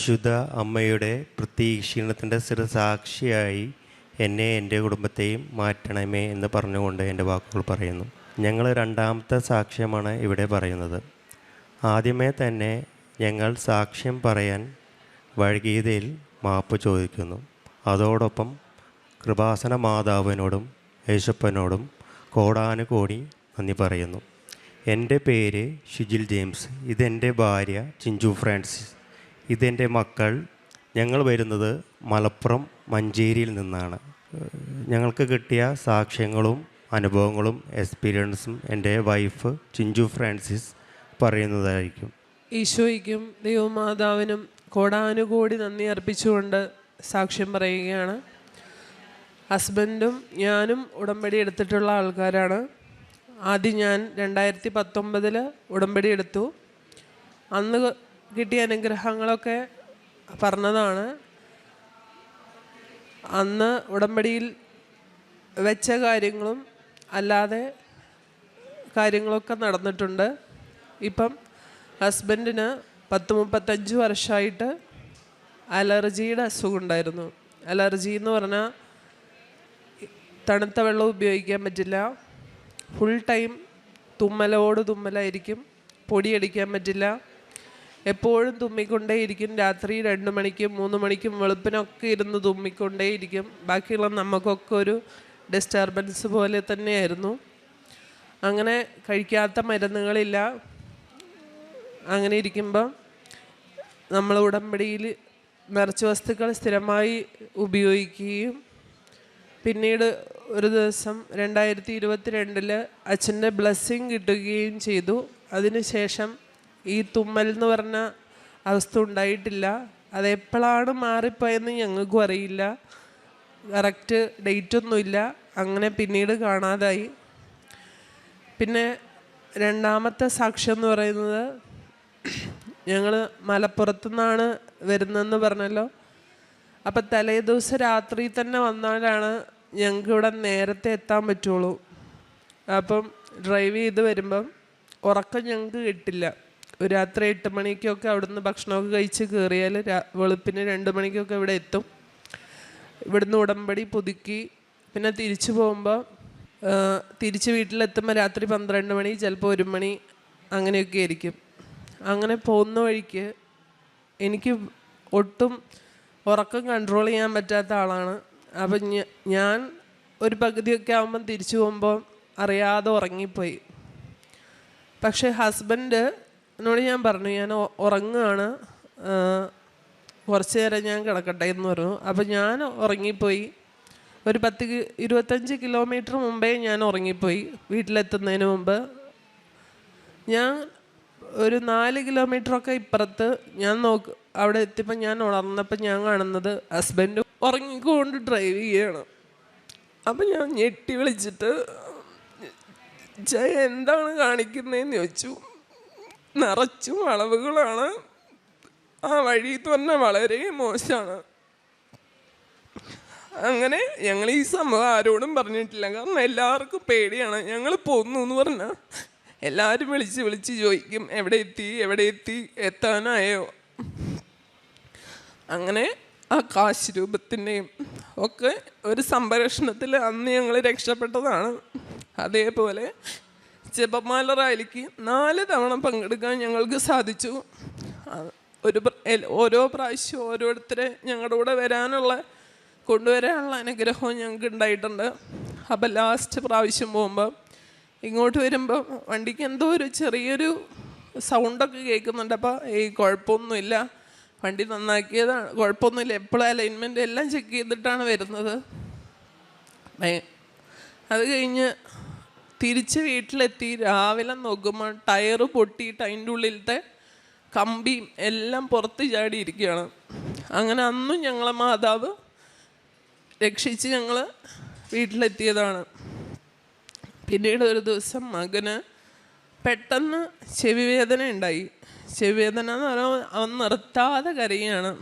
പരിശുദ്ധ അമ്മയുടെ പ്രതീക്ഷീണത്തിന്റെ സാക്ഷിയായി എന്നെ എന്റെ കുടുംബത്തെയും മാറ്റണമേ എന്ന് പറഞ്ഞുകൊണ്ട് എന്റെ വാക്കുകൾ പറയുന്നു. ഞങ്ങൾ രണ്ടാമത്തെ സാക്ഷ്യമാണ് ഇവിടെ പറയുന്നത്. ആദ്യമേ തന്നെ ഞങ്ങൾ സാക്ഷ്യം പറയാൻ വൈകിയതിൽ മാപ്പ് ചോദിക്കുന്നു. അതോടൊപ്പം കൃപാസന മാതാവിനോടും യേശപ്പനോടും കോടാനുകോടി നന്ദി പറയുന്നു. എന്റെ പേര് ഷിജിൽ ജെയിംസ്. ഇതെന്റെ ഭാര്യ ചിഞ്ചു ഫ്രാൻസിസ്. ഇതെന്റെ മക്കൾ ഞങ്ങൾ വരുന്നത് മലപ്പുറം മഞ്ചേരിയിൽ നിന്നാണ്. ഞങ്ങൾക്ക് കിട്ടിയ സാക്ഷ്യങ്ങളും അനുഭവങ്ങളും എക്സ്പീരിയൻസും എന്റെ വൈഫ് ചിഞ്ചു ഫ്രാൻസിസ് പറയുന്നതായിരിക്കും. ഈശോയ്ക്കും ദൈവമാതാവിനും കോടാനുകോടി നന്ദി അർപ്പിച്ചുകൊണ്ട് സാക്ഷ്യം പറയുകയാണ്. ഹസ്ബൻഡും ഞാനും ഉടമ്പടി എടുത്തിട്ടുള്ള ആൾക്കാരാണ്. ആദ്യം ഞാൻ രണ്ടായിരത്തി പത്തൊമ്പതിൽ ഉടമ്പടി എടുത്തു. അന്ന് കിട്ടിയ അനുഗ്രഹങ്ങളൊക്കെ പറഞ്ഞതാണ്. അന്ന് ഉടമ്പടിയിൽ വെച്ച കാര്യങ്ങളും അല്ലാതെ കാര്യങ്ങളൊക്കെ നടന്നിട്ടുണ്ട്. ഇപ്പം ഹസ്ബൻഡിന് പത്ത് മുപ്പത്തഞ്ച് വർഷമായിട്ട് അലർജിയുടെ അസുഖം ഉണ്ടായിരുന്നു. അലർജി എന്ന് പറഞ്ഞാൽ തണുത്ത വെള്ളം ഉപയോഗിക്കാൻ പറ്റില്ല. Full time തുമ്മലോട് തുമ്മലായിരിക്കും. പൊടിയടിക്കാൻ പറ്റില്ല. എപ്പോഴും തുമ്മിക്കൊണ്ടേയിരിക്കും. രാത്രി രണ്ട് മണിക്കും മൂന്ന് മണിക്കും വെളുപ്പിനൊക്കെ ഇരുന്ന് തുമ്മിക്കൊണ്ടേയിരിക്കും. ബാക്കിയുള്ള നമുക്കൊക്കെ ഒരു ഡിസ്റ്റർബൻസ് പോലെ തന്നെയായിരുന്നു. അങ്ങനെ കഴിക്കാത്ത മരുന്നുകളില്ല. അങ്ങനെ ഇരിക്കുമ്പോൾ നമ്മൾ ഉടമ്പടിയിൽ നിറച്ച വസ്തുക്കൾ സ്ഥിരമായി ഉപയോഗിക്കുകയും പിന്നീട് ഒരു ദിവസം രണ്ടായിരത്തി ഇരുപത്തി രണ്ടിൽ അച്ഛന്റെ ബ്ലെസ്സിങ് കിട്ടുകയും ചെയ്തു. അതിനുശേഷം ഈ തുമ്മൽ എന്ന് പറഞ്ഞ അവസ്ഥ ഉണ്ടായിട്ടില്ല. അത് എപ്പോഴാണ് മാറിപ്പോയെന്ന് ഞങ്ങൾക്കും അറിയില്ല. കറക്റ്റ് ഡേറ്റ് ഒന്നുമില്ല. അങ്ങനെ പിന്നീട് കാണാതായി. പിന്നെ രണ്ടാമത്തെ സാക്ഷ്യം എന്ന് പറയുന്നത് ഞങ്ങൾ മലപ്പുറത്തു നിന്നാണ് വരുന്നതെന്ന് പറഞ്ഞല്ലോ. അപ്പം തലേ ദിവസം രാത്രി തന്നെ വന്നാലാണ് ഞങ്ങൾക്ക് ഇവിടെ നേരത്തെ എത്താൻ പറ്റുള്ളൂ. അപ്പം ഡ്രൈവ് ചെയ്ത് വരുമ്പം ഉറക്കം ഞങ്ങൾക്ക് കിട്ടില്ല. രാത്രി എട്ട് മണിക്കൊക്കെ അവിടുന്ന് ഭക്ഷണമൊക്കെ കഴിച്ച് കയറിയാൽ വെളുപ്പിന് രണ്ട് മണിക്കൊക്കെ ഇവിടെ എത്തും. ഇവിടുന്ന് ഉടമ്പടി പുതുക്കി പിന്നെ തിരിച്ചു പോകുമ്പോൾ തിരിച്ച് വീട്ടിലെത്തുമ്പോൾ രാത്രി പന്ത്രണ്ട് മണി ചിലപ്പോൾ ഒരു മണി അങ്ങനെയൊക്കെ ആയിരിക്കും. അങ്ങനെ പോകുന്ന വഴിക്ക് എനിക്ക് ഒട്ടും ഉറക്കം കൺട്രോൾ ചെയ്യാൻ പറ്റാത്ത ആളാണ്. അപ്പം ഞാൻ ഒരു പകുതിയൊക്കെ ആകുമ്പം തിരിച്ചു പോകുമ്പോൾ അറിയാതെ ഉറങ്ങിപ്പോയി. പക്ഷേ ഹസ്ബൻഡ് എന്നോട് ഞാൻ പറഞ്ഞു ഞാൻ ഉറങ്ങുകയാണ്. കുറച്ച് നേരം ഞാൻ കിടക്കട്ടെ എന്ന് പറഞ്ഞു. അപ്പം ഞാൻ ഉറങ്ങിപ്പോയി. ഒരു പത്ത് ഇരുപത്തഞ്ച് കിലോമീറ്റർ മുമ്പേ ഞാൻ ഉറങ്ങിപ്പോയി വീട്ടിലെത്തുന്നതിന് മുമ്പ്. ഞാൻ ഒരു നാല് കിലോമീറ്ററൊക്കെ ഇപ്പുറത്ത് ഞാൻ നോക്ക് അവിടെ എത്തിയപ്പോൾ ഞാൻ ഉണർന്നപ്പോൾ ഞാൻ കാണുന്നത് ഹസ്ബൻഡ് ഉറങ്ങിക്കൊണ്ട് ഡ്രൈവ് ചെയ്യണം. അപ്പം ഞാൻ ഞെട്ടി വിളിച്ചിട്ട് ജയ എന്താണ് കാണിക്കുന്നതെന്ന് ചോദിച്ചു. നിറച്ചും വളവുകളാണ്. ആ വഴി തന്നെ വളരെ മോശമാണ്. അങ്ങനെ ഞങ്ങൾ ഈ സംഭവം ആരോടും പറഞ്ഞിട്ടില്ല. കാരണം എല്ലാവർക്കും പേടിയാണ്. ഞങ്ങൾ പോന്നു എന്ന് പറഞ്ഞാൽ എല്ലാവരും വിളിച്ച് വിളിച്ച് ചോദിക്കും എവിടെ എത്തി? എവിടെ എത്തി? എത്താനായോ? അങ്ങനെ ആ കാശ് രൂപത്തിന്റെയും ഒക്കെ ഒരു സംരക്ഷണത്തിൽ അന്ന് ഞങ്ങൾ രക്ഷപ്പെട്ടതാണ്. അതേപോലെ ജപമാല റാലിക്ക് നാല് തവണ പങ്കെടുക്കാൻ ഞങ്ങൾക്ക് സാധിച്ചു. ഒരു ഓരോ പ്രാവശ്യവും ഓരോരുത്തരെ ഞങ്ങളുടെ കൂടെ വരാനുള്ള കൊണ്ടുവരാനുള്ള അനുഗ്രഹവും ഞങ്ങൾക്ക് ഉണ്ടായിട്ടുണ്ട്. അപ്പം ലാസ്റ്റ് പ്രാവശ്യം പോകുമ്പോൾ ഇങ്ങോട്ട് വരുമ്പോൾ വണ്ടിക്ക് എന്തോ ഒരു ചെറിയൊരു സൗണ്ടൊക്കെ കേൾക്കുന്നുണ്ട്. അപ്പോൾ ഈ കുഴപ്പമൊന്നുമില്ല. വണ്ടി നന്നാക്കിയതാണ് കുഴപ്പമൊന്നുമില്ല. എപ്പോഴും അലൈൻമെന്റ് എല്ലാം ചെക്ക് ചെയ്തിട്ടാണ് വരുന്നത്. അത് കഴിഞ്ഞ് തിരിച്ച് വീട്ടിലെത്തി രാവിലെ നോക്കുമ്പോൾ ടയറ് പൊട്ടിയിട്ട് അതിന്റെ ഉള്ളിലത്തെ കമ്പിയും എല്ലാം പുറത്ത് ചാടിയിരിക്കുകയാണ്. അങ്ങനെ അന്നും ഞങ്ങളെ മാതാവ് രക്ഷിച്ച് ഞങ്ങൾ വീട്ടിലെത്തിയതാണ്. പിന്നീട് ഒരു ദിവസം മകന് പെട്ടെന്ന് ചെവി വേദന ഉണ്ടായി. ചെവി വേദന എന്ന് പറയുമ്പോൾ അവൻ നിർത്താതെ കരയുകയാണ്.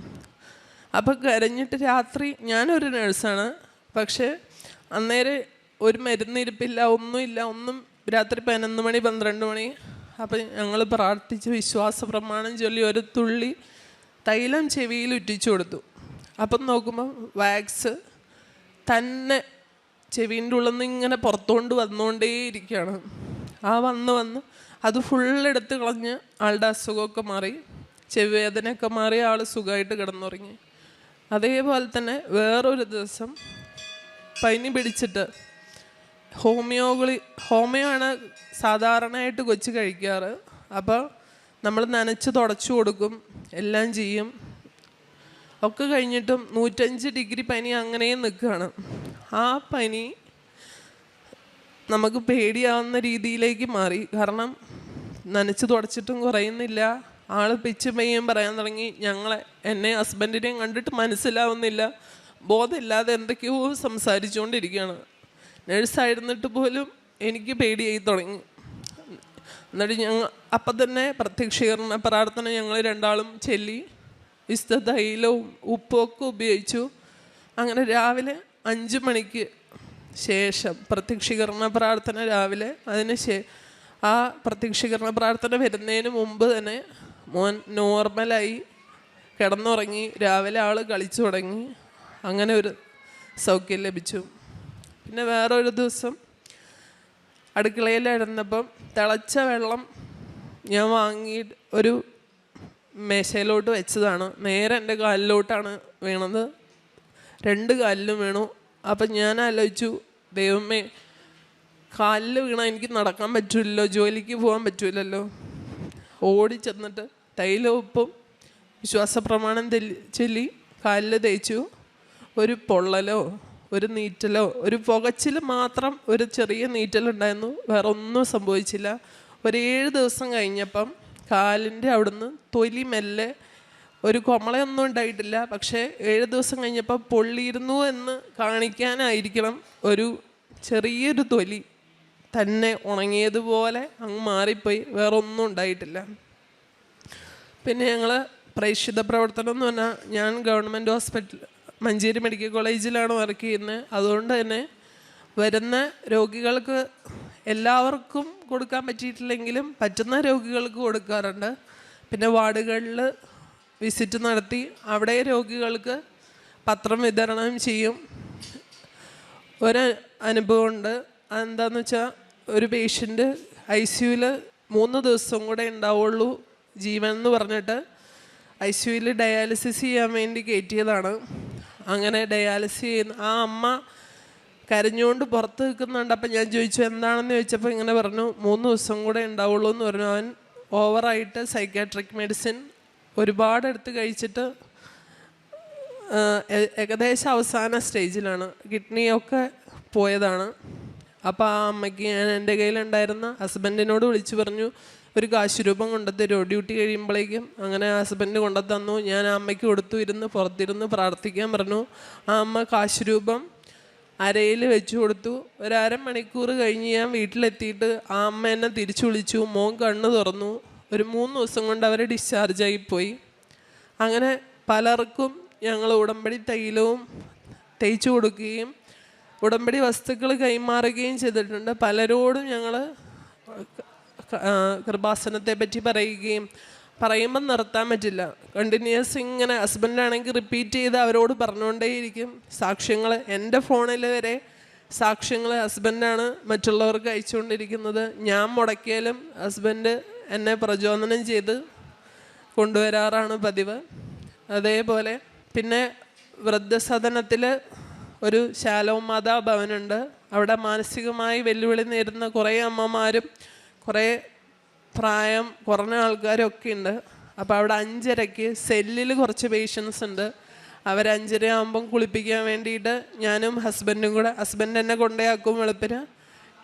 അപ്പോൾ കരഞ്ഞിട്ട് രാത്രി ഞാനൊരു നേഴ്സാണ് പക്ഷേ അന്നേരം ഒരു മരുന്നിരിപ്പില്ല ഒന്നുമില്ല. ഒന്നും രാത്രി പതിനൊന്ന് മണി പന്ത്രണ്ട് മണി. അപ്പം ഞങ്ങൾ പ്രാർത്ഥിച്ച് വിശ്വാസ പ്രമാണം ചൊല്ലി ഒരു തുള്ളി തൈലം ചെവിയിൽ ഉറ്റിച്ചു കൊടുത്തു. അപ്പം നോക്കുമ്പോൾ വാക്സ് തന്നെ ചെവീന്റെ ഉള്ളിൽ നിന്ന് ഇങ്ങനെ പുറത്തുകൊണ്ട് വന്നുകൊണ്ടേയിരിക്കുകയാണ് ആ വന്ന് വന്ന് അത് ഫുള്ളെടുത്ത് കളഞ്ഞ് ആളുടെ അസുഖമൊക്കെ മാറി ചെവി വേദനയൊക്കെ മാറി ആൾ സുഖമായിട്ട് കിടന്നുറങ്ങി. അതേപോലെ തന്നെ വേറൊരു ദിവസം പനി പിടിച്ചിട്ട് ഹോമിയോ ഗുളി ഹോമിയോ ആണ് സാധാരണയായിട്ട് കൊച്ചു കഴിക്കാറ്. അപ്പോൾ നമ്മൾ നനച്ച് തുടച്ചു കൊടുക്കും എല്ലാം ചെയ്യും. ഒക്കെ കഴിഞ്ഞിട്ടും നൂറ്റഞ്ച് ഡിഗ്രി പനി അങ്ങനെ നിൽക്കുകയാണ് ആ പനി നമുക്ക് പേടിയാവുന്ന രീതിയിലേക്ക് മാറി. കാരണം നനച്ച് തുടച്ചിട്ടും കുറയുന്നില്ല. ആൾ പിച്ചും പെയ്യും പറയാൻ തുടങ്ങി. ഞങ്ങളെ എന്നെ ഹസ്ബൻഡിനെയും കണ്ടിട്ട് മനസ്സിലാവുന്നില്ല. ബോധമില്ലാതെ എന്തൊക്കെയോ സംസാരിച്ചുകൊണ്ടിരിക്കുകയാണ്. നേഴ്സായിരുന്നിട്ട് പോലും എനിക്ക് പേടിയായി തുടങ്ങി. എന്നിട്ട് ഞങ്ങൾ അപ്പം തന്നെ പ്രത്യക്ഷീകരണ പ്രാർത്ഥന ഞങ്ങൾ രണ്ടാളും ചെല്ലി. വിശുദ്ധ തൈലവും ഉപ്പൊക്കെ ഉപയോഗിച്ചു. അങ്ങനെ രാവിലെ അഞ്ച് മണിക്ക് ശേഷം പ്രത്യക്ഷീകരണ പ്രാർത്ഥന രാവിലെ. അതിന് ശേ ആ പ്രത്യക്ഷീകരണ പ്രാർത്ഥന വരുന്നതിന് മുമ്പ് തന്നെ മോൻ നോർമലായി കിടന്നുറങ്ങി. രാവിലെ ആൾ കളിച്ചു തുടങ്ങി. അങ്ങനെ ഒരു സൗഖ്യം ലഭിച്ചു. പിന്നെ വേറൊരു ദിവസം അടുക്കളയിലിരുന്നപ്പം തിളച്ച വെള്ളം ഞാൻ വാങ്ങി ഒരു മേശയിലോട്ട് വെച്ചതാണ്. നേരെ എന്റെ കാലിലോട്ടാണ് വീണത്. രണ്ട് കാലിലും വീണു. അപ്പം ഞാൻ ആലോചിച്ചു ദൈവമേ കാലിൽ വീണാൽ എനിക്ക് നടക്കാൻ പറ്റില്ലല്ലോ ജോലിക്ക് പോകാൻ പറ്റില്ലല്ലോ ഓടി ചെന്നിട്ട് തൈല ഉപ്പും വിശ്വാസപ്രമാണം തെല്ലി ചൊല്ലി കാലിൽ തേച്ചു. ഒരു പൊള്ളലോ ഒരു നീറ്റലോ ഒരു പുകച്ചിൽ മാത്രം ഒരു ചെറിയ നീറ്റലുണ്ടായിരുന്നു. വേറെ ഒന്നും സംഭവിച്ചില്ല. ഒരു ഏഴ് ദിവസം കഴിഞ്ഞപ്പം കാലിന്റെ അവിടുന്ന് തൊലി മെല്ലെ ഒരു കൊമളയൊന്നും ഉണ്ടായിട്ടില്ല. പക്ഷേ ഏഴ് ദിവസം കഴിഞ്ഞപ്പോൾ പൊള്ളിയിരുന്നു എന്ന് കാണിക്കാനായിരിക്കണം ഒരു ചെറിയൊരു തൊലി തന്നെ ഉണങ്ങിയതുപോലെ അങ്ങ് മാറിപ്പോയി. വേറെ ഒന്നും ഉണ്ടായിട്ടില്ല. പിന്നെ ഞങ്ങൾ പ്രേക്ഷിത പ്രവർത്തനം എന്ന് പറഞ്ഞാൽ ഞാൻ ഗവൺമെന്റ് ഹോസ്പിറ്റൽ മഞ്ചേരി മെഡിക്കൽ കോളേജിലാണ് വർക്ക് ചെയ്യുന്നത്. അതുകൊണ്ട് തന്നെ വരുന്ന രോഗികൾക്ക് എല്ലാവർക്കും കൊടുക്കാൻ പറ്റിയിട്ടില്ലെങ്കിലും പറ്റുന്ന രോഗികൾക്ക് കൊടുക്കാറുണ്ട്. പിന്നെ വാർഡുകളിൽ വിസിറ്റ് നടത്തി അവിടെ രോഗികൾക്ക് പത്രം വിതരണം ചെയ്യും. ഒരു അനുഭവമുണ്ട്. അതെന്താന്ന് വെച്ചാൽ ഒരു പേഷ്യന്റ് ഐ സിയുവിൽ മൂന്ന് ദിവസം കൂടെ ഉണ്ടാവുള്ളൂ ജീവൻ എന്ന് പറഞ്ഞിട്ട്. ഐ സിയുവിൽ ഡയാലിസിസ് ചെയ്യാൻ വേണ്ടി കയറ്റിയതാണ്. അങ്ങനെ ഡയാലിസിസ് ചെയ്യുന്ന ആ അമ്മ കരഞ്ഞുകൊണ്ട് പുറത്ത് നിൽക്കുന്നുണ്ട്. അപ്പം ഞാൻ ചോദിച്ചു എന്താണെന്ന്? ചോദിച്ചപ്പോൾ ഇങ്ങനെ പറഞ്ഞു മൂന്ന് ദിവസം കൂടെ ഉണ്ടാവുള്ളൂ എന്ന് പറഞ്ഞു. അവൻ ഓവറായിട്ട് സൈക്കാട്രിക് മെഡിസിൻ ഒരുപാട് എടുത്ത് കഴിച്ചിട്ട് ഏകദേശം അവസാന സ്റ്റേജിലാണ് കിഡ്നിയൊക്കെ പോയതാണ്. അപ്പോൾ ആ അമ്മയ്ക്ക് ഞാൻ എന്റെ കയ്യിലുണ്ടായിരുന്ന ഹസ്ബൻഡിനോട് വിളിച്ചു പറഞ്ഞു ഒരു കാശ് രൂപം കൊണ്ടുത്തരുമോ ഡ്യൂട്ടി കഴിയുമ്പോഴേക്കും അങ്ങനെ ഹസ്ബൻഡ് കൊണ്ടുതന്നു ഞാൻ അമ്മയ്ക്ക് കൊടുത്തു ഇരുന്ന് പുറത്തിരുന്ന് പ്രാർത്ഥിക്കാൻ പറഞ്ഞു. ആ അമ്മ കാശ് രൂപം അരയിൽ വെച്ചു കൊടുത്തു. ഒരു അരമണിക്കൂർ കഴിഞ്ഞ് ഞാൻ വീട്ടിലെത്തിയിട്ട് ആ അമ്മ എന്നെ തിരിച്ചു വിളിച്ചു. മോൻ കണ്ണ് തുറന്നു. ഒരു മൂന്ന് ദിവസം കൊണ്ട് അവർ ഡിസ്ചാർജായി പോയി. അങ്ങനെ പലർക്കും ഞങ്ങൾ ഉടമ്പടി തൈലവും തേച്ചു കൊടുക്കുകയും ഉടമ്പടി വസ്തുക്കൾ കൈമാറുകയും ചെയ്തിട്ടുണ്ട്. പലരോടും ഞങ്ങൾ കൃപാസനത്തെ പറ്റി പറയുകയും പറയുമ്പം നിർത്താൻ പറ്റില്ല. കണ്ടിന്യൂസ് ഇങ്ങനെ ഹസ്ബൻഡാണെങ്കിൽ റിപ്പീറ്റ് ചെയ്ത് അവരോട് പറഞ്ഞുകൊണ്ടേയിരിക്കും. സാക്ഷ്യങ്ങൾ എന്റെ ഫോണിൽ വരെ സാക്ഷ്യങ്ങൾ ഹസ്ബൻഡാണ് മറ്റുള്ളവർക്ക് അയച്ചുകൊണ്ടിരിക്കുന്നത്. ഞാൻ മുടക്കിയാലും ഹസ്ബൻഡ് എന്നെ പ്രചോദനം ചെയ്ത് കൊണ്ടുവരാറാണ് പതിവ്. അതേപോലെ പിന്നെ വൃദ്ധസദനത്തിൽ ഒരു ശാലോ മാതാ ഭവനുണ്ട്. അവിടെ മാനസികമായി വെല്ലുവിളി നേരിടുന്ന കുറേ അമ്മമാരും കുറേ പ്രായം കുറഞ്ഞ ആൾക്കാരൊക്കെ ഉണ്ട്. അപ്പോൾ അവിടെ അഞ്ചരയ്ക്ക് സെല്ലിൽ കുറച്ച് പേഷ്യൻസ് ഉണ്ട്. അവർ അഞ്ചര ആകുമ്പം കുളിപ്പിക്കാൻ വേണ്ടിയിട്ട് ഞാനും ഹസ്ബൻഡും കൂടെ ഹസ്ബൻഡ് എന്നെ കൊണ്ടേയാക്കും വെളുപ്പിന്.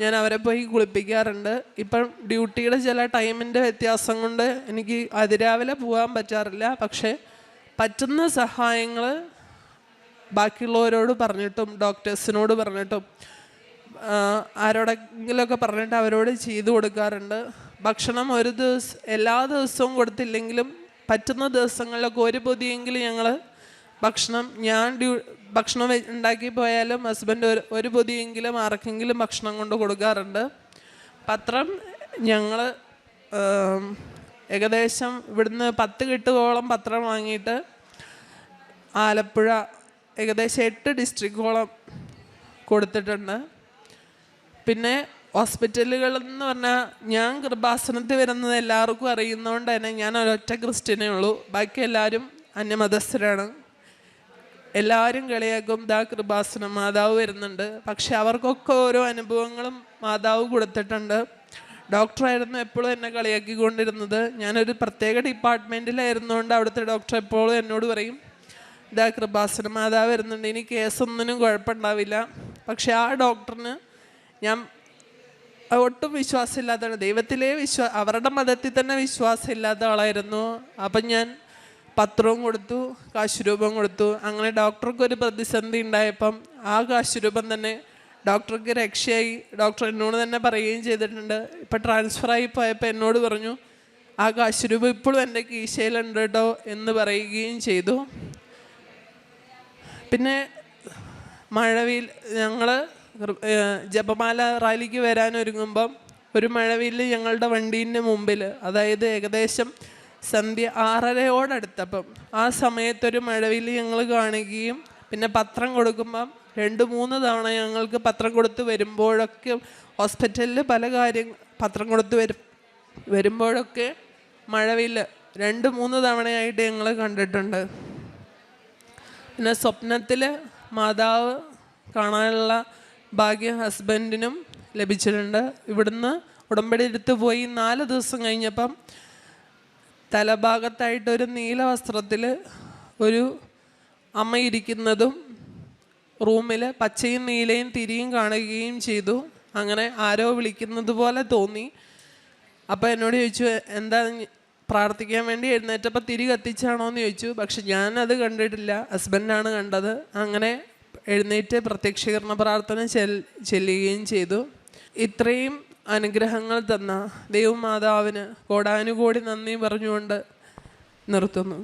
ഞാൻ അവരെ പോയി കുളിപ്പിക്കാറുണ്ട്. ഇപ്പം ഡ്യൂട്ടിയുടെ ചില ടൈമിന്റെ വ്യത്യാസം കൊണ്ട് എനിക്ക് അതിരാവിലെ പോകാൻ പറ്റാറില്ല. പക്ഷേ പറ്റുന്ന സഹായങ്ങൾ ബാക്കിയുള്ളവരോട് പറഞ്ഞിട്ടും ഡോക്ടേഴ്സിനോട് പറഞ്ഞിട്ടും ആരോടെങ്കിലുമൊക്കെ പറഞ്ഞിട്ട് അവരോട് ചെയ്തു കൊടുക്കാറുണ്ട്. ഭക്ഷണം ഒരു ദിവസം എല്ലാ ദിവസവും കൊടുത്തില്ലെങ്കിലും പറ്റുന്ന ദിവസങ്ങളിലൊക്കെ ഒരു പൊതിയെങ്കിലും ഞങ്ങൾ ഭക്ഷണം ഞാൻ ഡ്യൂ ഭക്ഷണം ഉണ്ടാക്കി പോയാലും ഹസ്ബൻഡ് ഒരു ഒരു പൊതിയെങ്കിലും ആർക്കെങ്കിലും ഭക്ഷണം കൊണ്ട് കൊടുക്കാറുണ്ട്. പത്രം ഞങ്ങൾ ഏകദേശം ഇവിടുന്ന് പത്ത് കെട്ടുകോളം പത്രം വാങ്ങിയിട്ട് ആലപ്പുഴ ഏകദേശം എട്ട് ഡിസ്ട്രിക്റ്റോളം കൊടുത്തിട്ടുണ്ട്. പിന്നെ ഹോസ്പിറ്റലുകളിൽ എന്ന് പറഞ്ഞാൽ ഞാൻ കൃപാസനത്തിൽ വരുന്നത് എല്ലാവർക്കും അറിയുന്നതുകൊണ്ട് തന്നെ ഞാൻ ഒരൊറ്റ ക്രിസ്ത്യനേ ഉള്ളൂ. ബാക്കി എല്ലാവരും അന്യമതസ്ഥരാണ്. എല്ലാവരും കളിയാക്കും. ദാ കൃപാസനം മാതാവ് വരുന്നുണ്ട്. പക്ഷെ അവർക്കൊക്കെ ഓരോ അനുഭവങ്ങളും മാതാവ് കൊടുത്തിട്ടുണ്ട്. ഡോക്ടറായിരുന്നു എപ്പോഴും എന്നെ കളിയാക്കിക്കൊണ്ടിരുന്നത്. ഞാനൊരു പ്രത്യേക ഡിപ്പാർട്ട്മെന്റിലായിരുന്നുകൊണ്ട് അവിടുത്തെ ഡോക്ടർ എപ്പോഴും എന്നോട് പറയും ഇതാ കൃപാസന മാതാവ് വരുന്നുണ്ട്. ഇനി കേസൊന്നിനും കുഴപ്പമുണ്ടാവില്ല. പക്ഷെ ആ ഡോക്ടറിന് ഞാൻ ഒട്ടും വിശ്വാസമില്ലാത്തതാണ് ദൈവത്തിലെ വിശ്വാ അവരുടെ മതത്തിൽ തന്നെ വിശ്വാസമില്ലാത്ത ആളായിരുന്നു. അപ്പം ഞാൻ പത്രവും കൊടുത്തു കാശുരൂപം കൊടുത്തു. അങ്ങനെ ഡോക്ടർക്ക് ഒരു പ്രതിസന്ധി ഉണ്ടായപ്പം ആ കാശുരൂപം തന്നെ ഡോക്ടർക്ക് രക്ഷയായി. ഡോക്ടർ എന്നോട് തന്നെ പറയുകയും ചെയ്തിട്ടുണ്ട്. ഇപ്പം ട്രാൻസ്ഫറായി പോയപ്പോൾ എന്നോട് പറഞ്ഞു ആ കാശുരൂപം ഇപ്പോഴും എന്റെ കീശയിലുണ്ട് കേട്ടോ എന്ന് പറയുകയും ചെയ്തു. പിന്നെ മഴവിൽ ഞങ്ങൾ ജപമാല റാലിക്ക് വരാൻ ഒരുങ്ങുമ്പം ഒരു മഴവിൽ ഞങ്ങളുടെ വണ്ടീന്റെ മുമ്പിൽ അതായത് ഏകദേശം സന്ധ്യ ആറരയോടടുത്തപ്പം ആ സമയത്തൊരു മഴവിൽ ഞങ്ങൾ കാണുകയും പിന്നെ പത്രം കൊടുക്കുമ്പം രണ്ട് മൂന്ന് തവണ ഞങ്ങൾക്ക് പത്രം കൊടുത്ത് വരുമ്പോഴൊക്കെ ഹോസ്പിറ്റലിൽ പല കാര്യം പത്രം കൊടുത്ത് വരും വരുമ്പോഴൊക്കെ മഴവിൽ രണ്ട് മൂന്ന് തവണയായിട്ട് ഞങ്ങൾ കണ്ടിട്ടുണ്ട്. പിന്നെ സ്വപ്നത്തിൽ മാതാവ് കാണാനുള്ള ഭാഗ്യം ഹസ്ബൻഡിനും ലഭിച്ചിട്ടുണ്ട്. ഇവിടുന്ന് ഉടമ്പടി എടുത്ത് പോയി നാല് ദിവസം കഴിഞ്ഞപ്പം തലഭാഗത്തായിട്ട് ഒരു നീല വസ്ത്രത്തിൽ ഒരു അമ്മ ഇരിക്കുന്നതും റൂമിൽ പച്ചയും നീലയും തിരിയും കാണുകയും ചെയ്തു. അങ്ങനെ ആരോ വിളിക്കുന്നത് പോലെ തോന്നി. അപ്പോൾ എന്നോട് ചോദിച്ചു എന്താ പ്രാർത്ഥിക്കാൻ വേണ്ടി എഴുന്നേറ്റപ്പോൾ തിരി കത്തിച്ചാണോ എന്ന് ചോദിച്ചു. പക്ഷെ ഞാനത് കണ്ടിട്ടില്ല. ഹസ്ബൻഡാണ് കണ്ടത്. അങ്ങനെ എഴുന്നേറ്റ് പ്രത്യക്ഷീകരണ പ്രാർത്ഥന ചെല്ലുകയും ചെയ്തു. ഇത്രയും അനുഗ്രഹങ്ങൾ തന്ന ദൈവമാതാവിന് കോടാനുകോടി നന്ദി പറഞ്ഞുകൊണ്ട് നിർത്തുന്നു.